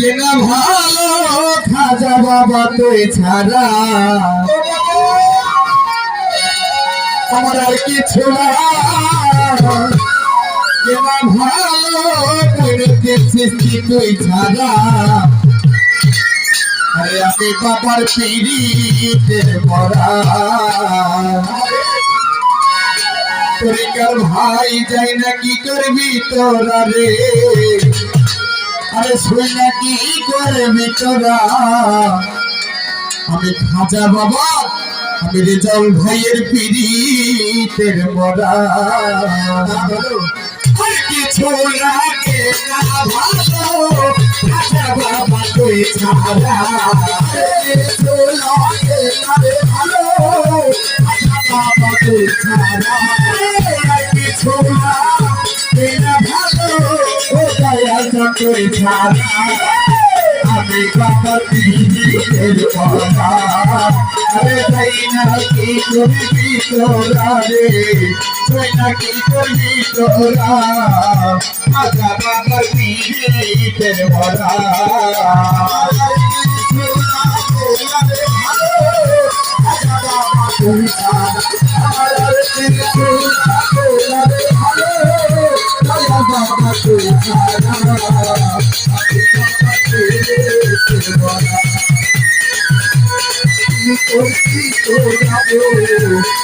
কেনা ভালো খাজা বাবা তুই ছাড়া। আমার আর কিছু কেনা ভালো করেছিস কি তুই ছাড়া। আরে আমি বাবার পিড়িতে মরা ভাই যাই না কি করবি তোরা রে আরে না কি করবি তোরা আমি খাজা বাবা, আমি রেজাল ভাইয়ের পিড়িতের মরা। আর ভালো কিছু না ভালো ভালো দয়া ছাড়া আমি বাবা দিদির বাবা আরে তাই না কি করবি তোরা রে তুই না কি করবি তোরা আজা বাবা দিদির বাবা তুই ছাড়া আমার না ভালো বাবা তুই ছাড়া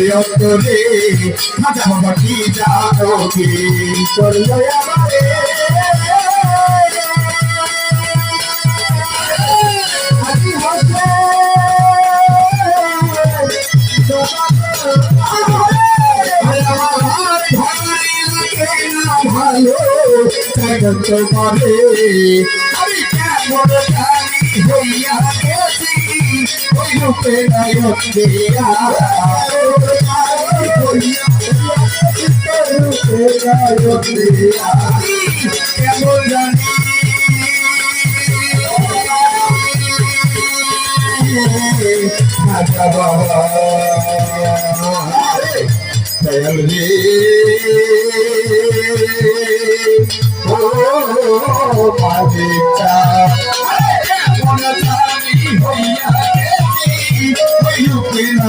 কাছে অন্তরে খাজা বাবা কি জানো কি করল আমারে হাসি হাসে ভালো আমি কেমন জানি হইয়া কেমন জানি? খাজা বাবা দয়াল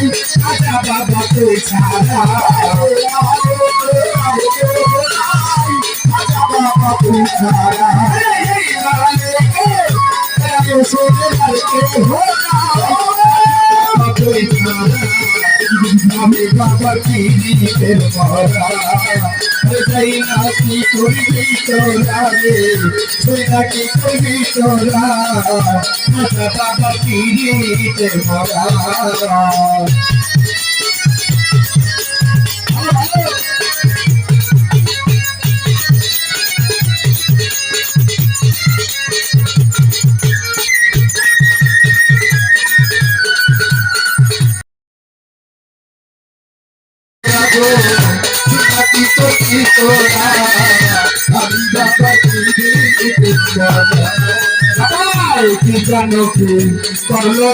আজা বাবা তো ছাড়া আজা বাবা তো ছাড়া সোনে লাগে হো আমি বাবা কি দিতে পারা যাই না কি করবি তোরা রে? তুই না কি করবি তোরা আচ্ছা বাবা মরা জানো কি ভালো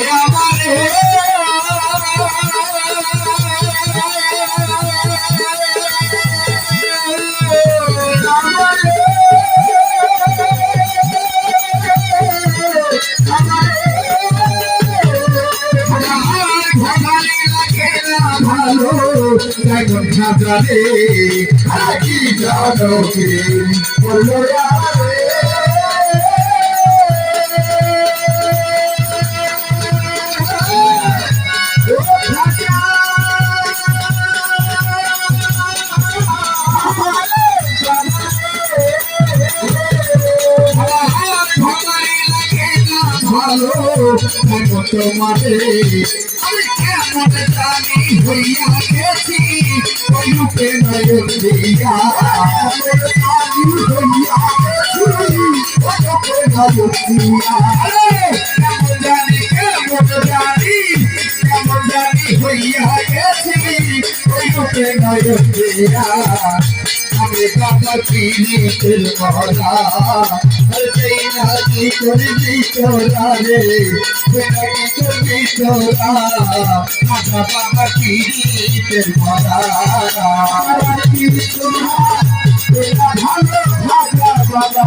খাজারে কি জানো কি তোমারে আমি কেমন জানি হইয়া গেছি ওই রূপে নয়ন দিয়া আমার হইয়া গেছি ওই রূপে নয়ন দিয়া কেমন জানি কেমন জানি কেমন জানি হইয়া গেছি ওই রূপে নয়ন দিয়া তেল মহলা সেই নাকি করবি তোরা রে সেটা করবি তোরা। আমার বাবা চিনি তেল ভালো ভালো, বাবা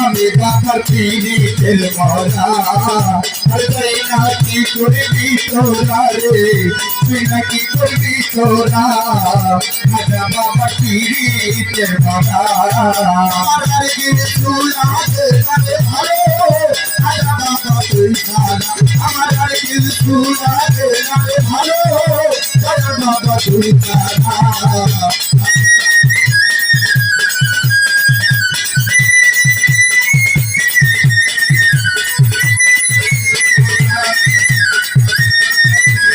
আমি বাবা চিনি তেল মরা। আরে না কি করবি তোরা রে? তুই না কি করবি তোরা? আজা বাবা চিনি তেল মরা। আমার চুলাতে মানে ভালো আজা বাবা তুই ছাড়া আমার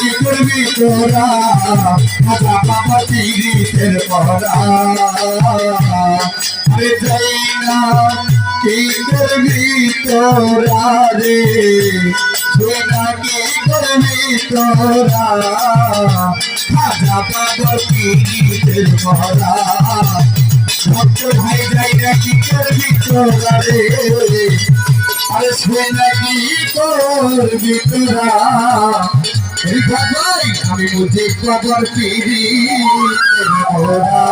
কি করবি তোরা বাবা তিরিশের পরা আরে যাই না কি করবি তোরা রে তুই না কি করবি তোরা খাজা বাবা পীরিতের মরা ভক্ত ভাই যাই না কি তোরা রে আরে শুয়ে না করবি তোরা আমি বুঝি পীরিতের মরা